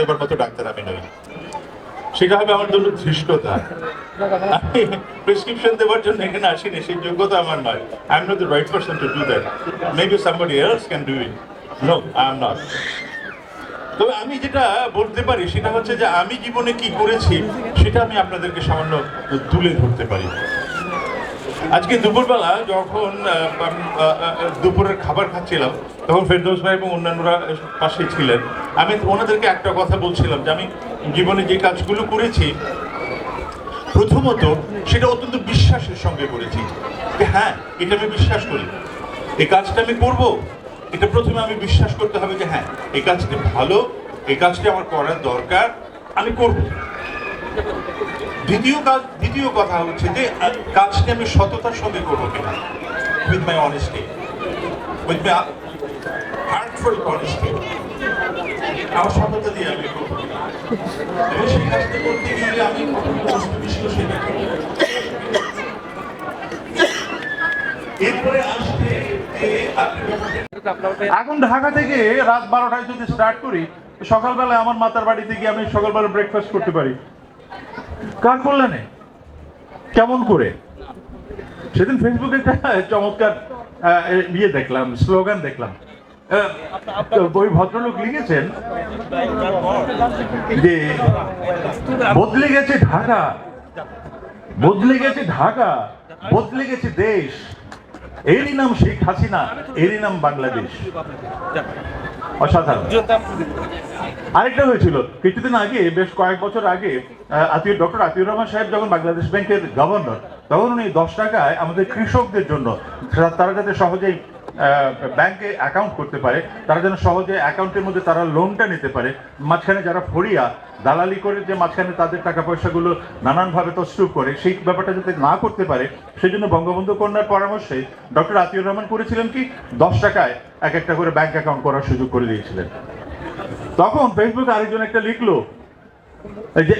দেবার মতো ডাক্তার আমি নই। সেটা হবে আমার জন্য ধৃষ্টতা। আমি প্রেসক্রিপশন দেওয়ার জন্য এখানে আসিনি, সেই যোগ্যতা আমার নয়। I am not the right person to do that maybe somebody else can do it no I am not তবে আমি যেটা বলতে পারি, সেটা হচ্ছে যে আমি জীবনে কি করেছি, সেটা আমি আপনাদেরকে সামান্য তুলে ধরতে পারি। আজকে দুপুরবেলা যখন দুপুরের খাবার খাচ্ছিলাম, তখন ফেরদৌস ভাই এবং অন্যান্যরা পাশে ছিলেন। আমি ওনাদেরকে একটা কথা বলছিলাম যে আমি জীবনে যে কাজগুলো করেছি, প্রথমত সেটা অত্যন্ত বিশ্বাসের সঙ্গে করেছি। হ্যাঁ এটা আমি বিশ্বাস করি। এই কাজটা আমি করব। এটা প্রথমে আমি বিশ্বাস করতে হবে যে হ্যাঁ এই কাজটি ভালো, এই কাজটি আমার করার দরকার, আমি করব। দ্বিতীয় কাজ, দ্বিতীয় কথা হচ্ছে যে কাজটি আমি সততার সঙ্গে করব কিনা? With my honesty with my heartful honesty আমার সততা দিয়ে আমি করব সেই করতে গিয়ে আমি এখন ঢাকা থেকে রাত বারোটায় যদি স্টার্ট করি সকালবেলায় আমার মাতার বাড়িতে গিয়ে আমি সকালবেলা ব্রেকফাস্ট করতে পারি। কার কল্যাণে? কেমন করে? সেদিন ফেসবুকে চমৎকার ইয়ে দেখলাম, স্লোগান দেখলাম। ওই ভদ্রলোক লিখেছেন যে, বদলে গেছে ঢাকা, বদলে গেছে ঢাকা, বদলে গেছে দেশ। এরই নাম শেখ হাসিনা, এরই নাম বাংলাদেশ। অসাধারণ। আরেকটা হয়েছিল, কিছুদিন আগে, বেশ কয়েক বছর আগে আতিউর ডক্টর আতিউর রহমান সাহেব যখন বাংলাদেশ ব্যাংকের গভর্নর, তখন উনি দশ টাকায় আমাদের কৃষকদের জন্য, তারা- যাতে সহজেই ব্যাংকে অ্যাকাউন্ট করতে পারে, তারা যেন সহজে অ্যাকাউন্টের মধ্যে তারা লোনটা নিতে পারে। মাঝখানে যারা ফরিয়া দালালি করে যে মাঝখানে তাদের টাকা পয়সাগুলো নানানভাবে তসরুপ করে, সেই ব্যাপারটা যাতে না করতে পারে সেই জন্য বঙ্গবন্ধু কন্যার পরামর্শে ডক্টর আতিউর রহমান করেছিলেন কি, দশ টাকায় এক একটা করে ব্যাংক অ্যাকাউন্ট করার সুযোগ করে দিয়েছিলেন। তখন ফেসবুকে আরেকজন একটা লিখলো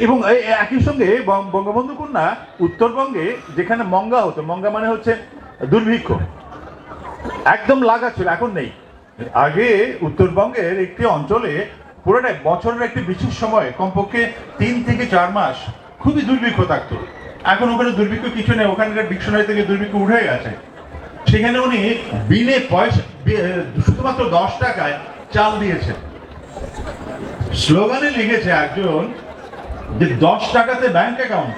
এবং একই সঙ্গে বঙ্গবন্ধু কন্যা উত্তরবঙ্গে যেখানে মঙ্গা হতো, মঙ্গা মানে হচ্ছে দুর্ভিক্ষ। একদম লাগা ছিল, এখন নেই। আগে উত্তরবঙ্গের একটি অঞ্চলে পুরোটাই বছরের একটি বিশেষ সময়, কমপক্ষে তিন থেকে চার মাস খুবই দুর্ভিক্ষ থাকতো। এখন ওখানে দুর্ভিক্ষ কিছু নেই, ওখানকার ডিকশনারি থেকে দুর্ভিক্ষ উঠে গেছে। সেখানে উনি বিনে পয়সা শুধুমাত্র দশ টাকায় চাল দিয়েছেন। স্লোগানে লিখেছে একজন যে, দশ টাকাতে ব্যাংক অ্যাকাউন্ট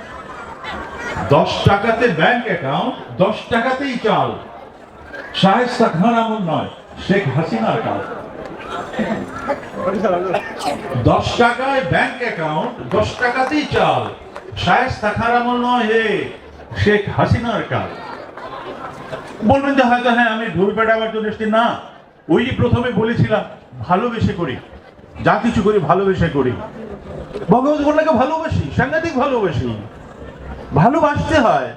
দশ টাকাতে ব্যাংক অ্যাকাউন্ট দশ টাকাতেই চাল। শাহেস্তা খান আমল নয়, শেখ হাসিনার কাল দশ টাকায় ব্যাংক অ্যাকাউন্ট দশ টাকাতেই চাল। শায়েস্তা খান আমল নয়, হে শেখ হাসিনার কাল বলবেন যে হয়তো হ্যাঁ আমি ঢোল পেটাবার জন্য এসেছি। না, ওই প্রথমে বলেছিলাম, ভালোবেসে করি। যা কিছু করি, ভালোবেসে করি। ভগবত কন্যাকে ভালোবাসি, সাংঘাতিক ভালোবাসি। ভালোবাসতে হয়।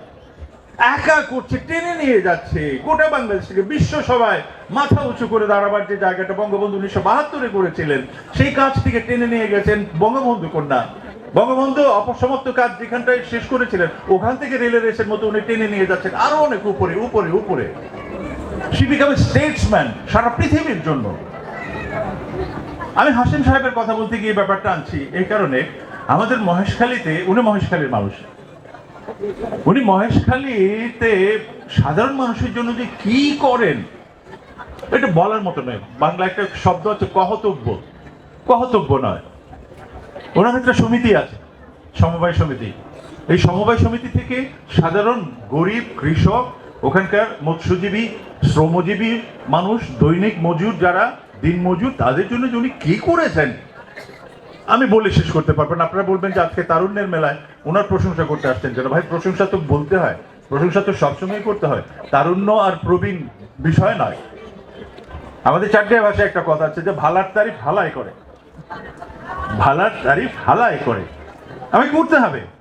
একা করছে, টেনে নিয়ে যাচ্ছে। গোটা বাংলাদেশ থেকে বিশ্ব সভায় মাথা উঁচু করে দাঁড়াবার যে জায়গাটা বঙ্গবন্ধু উনিশশো বাহাত্তরে করেছিলেন, সেই কাজ থেকে টেনে নিয়ে গেছেন বঙ্গবন্ধু কন্যা। বঙ্গবন্ধু অপসমাপ্ত কাজ যেখানটায় শেষ করেছিলেন, ওখান থেকে রেলের রেসের মতো উনি টেনে নিয়ে যাচ্ছেন আরও অনেক উপরে উপরে উপরে। সি স্টেটসম্যান সারা পৃথিবীর জন্য। আমি হাসিম সাহেবের কথা বলতে গিয়ে ব্যাপারটা আনছি, এই কারণে আমাদের মহেশখালীতে, উনি মহেশখালীর মানুষ। উনি মহেশখালীতে সাধারণ মানুষের জন্য যে কি করেন, এটা বলার মতো নয়। বাংলা একটা শব্দ আছে কহতব্য। কহতব্য নয়। ওনার একটা সমিতি আছে, সমবায় সমিতি। এই সমবায় সমিতি থেকে সাধারণ গরিব কৃষক, ওখানকার মৎস্যজীবী, শ্রমজীবী মানুষ, দৈনিক মজুর যারা, দিন মজুর, তাদের জন্য উনি কি করেছেন, আমি বলে শেষ করতে পারবেন আপনারা বলবেন যে আজকে তারুণ্যের মেলায় ওনার প্রশংসা করতে আসছেন যেন। ভাই, প্রশংসা তো বলতে হয়। প্রশংসা তো সবসময় করতে হয়। তারুণ্য আর প্রবীণ বিষয় নয়। আমাদের চারটে ভাষায় একটা কথা আছে যে, ভালার তারিফ হালাই করে। ভালার তারিফ হালাই করে। আমি করতে হবে।